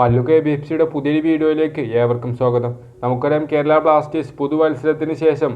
Mallu K B F സിയുടെ പുതിയൊരു വീഡിയോയിലേക്ക് ഏവർക്കും സ്വാഗതം. നമുക്കറിയാം കേരള ബ്ലാസ്റ്റേഴ്സ് പുതുവത്സരത്തിന് ശേഷം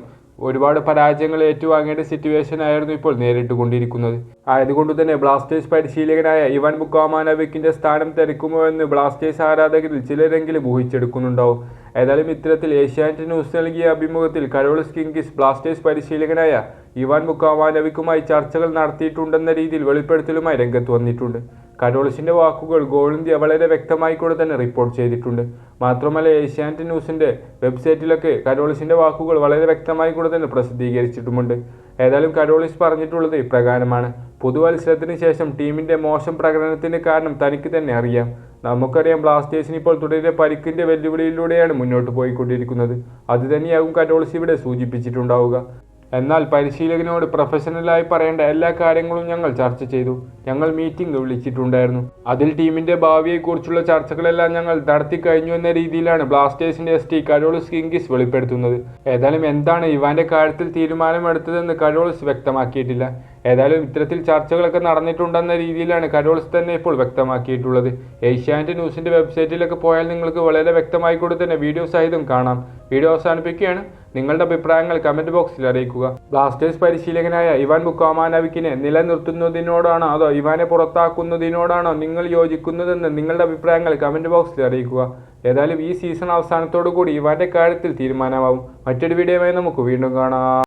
ഒരുപാട് പരാജയങ്ങൾ ഏറ്റുവാങ്ങേണ്ട സിറ്റുവേഷൻ ആയിരുന്നു ഇപ്പോൾ നേരിട്ടുകൊണ്ടിരിക്കുന്നത്. ആയതുകൊണ്ട് തന്നെ ബ്ലാസ്റ്റേഴ്സ് പരിശീലകനായ ഇവാൻ മുക്കാമാനവിക്കിന്റെ സ്ഥാനം തിരക്കുമോ എന്ന് ബ്ലാസ്റ്റേഴ്സ് ആരാധകരിൽ ചിലരെങ്കിലും ഊഹിച്ചെടുക്കുന്നുണ്ടാവും. ഏതായാലും ഇത്തരത്തിൽ ഏഷ്യാനെറ്റ് ന്യൂസ് നൽകിയ അഭിമുഖത്തിൽ കരോൾസ് കിങ്കിസ് ബ്ലാസ്റ്റേഴ്സ് പരിശീലകനായ ഇവാൻ മുക്കാമാനവിക്കുമായി ചർച്ചകൾ നടത്തിയിട്ടുണ്ടെന്ന രീതിയിൽ വെളിപ്പെടുത്തലുമായി രംഗത്ത് വന്നിട്ടുണ്ട്. കരോളിസിന്റെ വാക്കുകൾ ഗോൾ ഇന്ത്യ വളരെ വ്യക്തമായി കൂടെ തന്നെ റിപ്പോർട്ട് ചെയ്തിട്ടുണ്ട്. മാത്രമല്ല ഏഷ്യാനെറ്റ് ന്യൂസിന്റെ വെബ്സൈറ്റിലൊക്കെ കരോളിസിന്റെ വാക്കുകൾ വളരെ വ്യക്തമായി കൂടെ തന്നെ പ്രസിദ്ധീകരിച്ചിട്ടുമുണ്ട്. ഏതായാലും കരോളിസ് പറഞ്ഞിട്ടുള്ളത് ഇപ്രകാരമാണ്. പുതുവത്സരത്തിന് ശേഷം ടീമിന്റെ മോശം പ്രകടനത്തിന് കാരണം തനിക്ക് തന്നെ അറിയാം. നമുക്കറിയാം ബ്ലാസ്റ്റേഴ്സിന് ഇപ്പോൾ തുടരെ പരിക്കിന്റെ വെല്ലുവിളിയിലൂടെയാണ് മുന്നോട്ട് പോയിക്കൊണ്ടിരിക്കുന്നത്. അത് തന്നെയാകും കരോൾസ് ഇവിടെ സൂചിപ്പിച്ചിട്ടുണ്ടാവുക. എന്നാൽ പരിശീലകനോട് പ്രൊഫഷണലായി പറയേണ്ട എല്ലാ കാര്യങ്ങളും ഞങ്ങൾ ചർച്ച ചെയ്തു. ഞങ്ങൾ മീറ്റിംഗ് വിളിച്ചിട്ടുണ്ടായിരുന്നു. അതിൽ ടീമിന്റെ ഭാവിയെക്കുറിച്ചുള്ള ചർച്ചകളെല്ലാം ഞങ്ങൾ നടത്തി കഴിഞ്ഞു എന്ന രീതിയിലാണ് ബ്ലാസ്റ്റേഴ്സിന്റെ എസ് ടി കരോളിസ് കിങ്കിസ് വെളിപ്പെടുത്തുന്നത്. ഏതായാലും എന്താണ് ഇവാന്റെ കാര്യത്തിൽ തീരുമാനമെടുത്തതെന്ന് കരോളിസ് വ്യക്തമാക്കിയിട്ടില്ല. ഏതായാലും ഇത്തരത്തിൽ ചർച്ചകളൊക്കെ നടന്നിട്ടുണ്ടെന്ന രീതിയിലാണ് കരോൾസ് തന്നെ ഇപ്പോൾ വ്യക്തമാക്കിയിട്ടുള്ളത്. ഏഷ്യാനെറ്റ് ന്യൂസിന്റെ വെബ്സൈറ്റിലൊക്കെ പോയാൽ നിങ്ങൾക്ക് വളരെ വ്യക്തമായി കൂടെ തന്നെ വീഡിയോ സഹിതം കാണാം. വീഡിയോ അവസാനിപ്പിക്കുകയാണ്. നിങ്ങളുടെ അഭിപ്രായങ്ങൾ കമന്റ് ബോക്സിൽ അറിയിക്കുക. ബ്ലാസ്റ്റേഴ്സ് പരിശീലകനായ ഇവാൻ ബുക്കാമാനവിക്കിനെ നിലനിർത്തുന്നതിനോടാണോ അതോ ഇവാനെ പുറത്താക്കുന്നതിനോടാണോ നിങ്ങൾ യോജിക്കുന്നതെന്ന് നിങ്ങളുടെ അഭിപ്രായങ്ങൾ കമന്റ് ബോക്സിൽ അറിയിക്കുക. ഏതായാലും ഈ സീസൺ അവസാനത്തോടു കൂടി ഇവാന്റെ കാര്യത്തിൽ തീരുമാനമാവും. മറ്റൊരു വീഡിയോയുമായി നമുക്ക് വീണ്ടും കാണാം.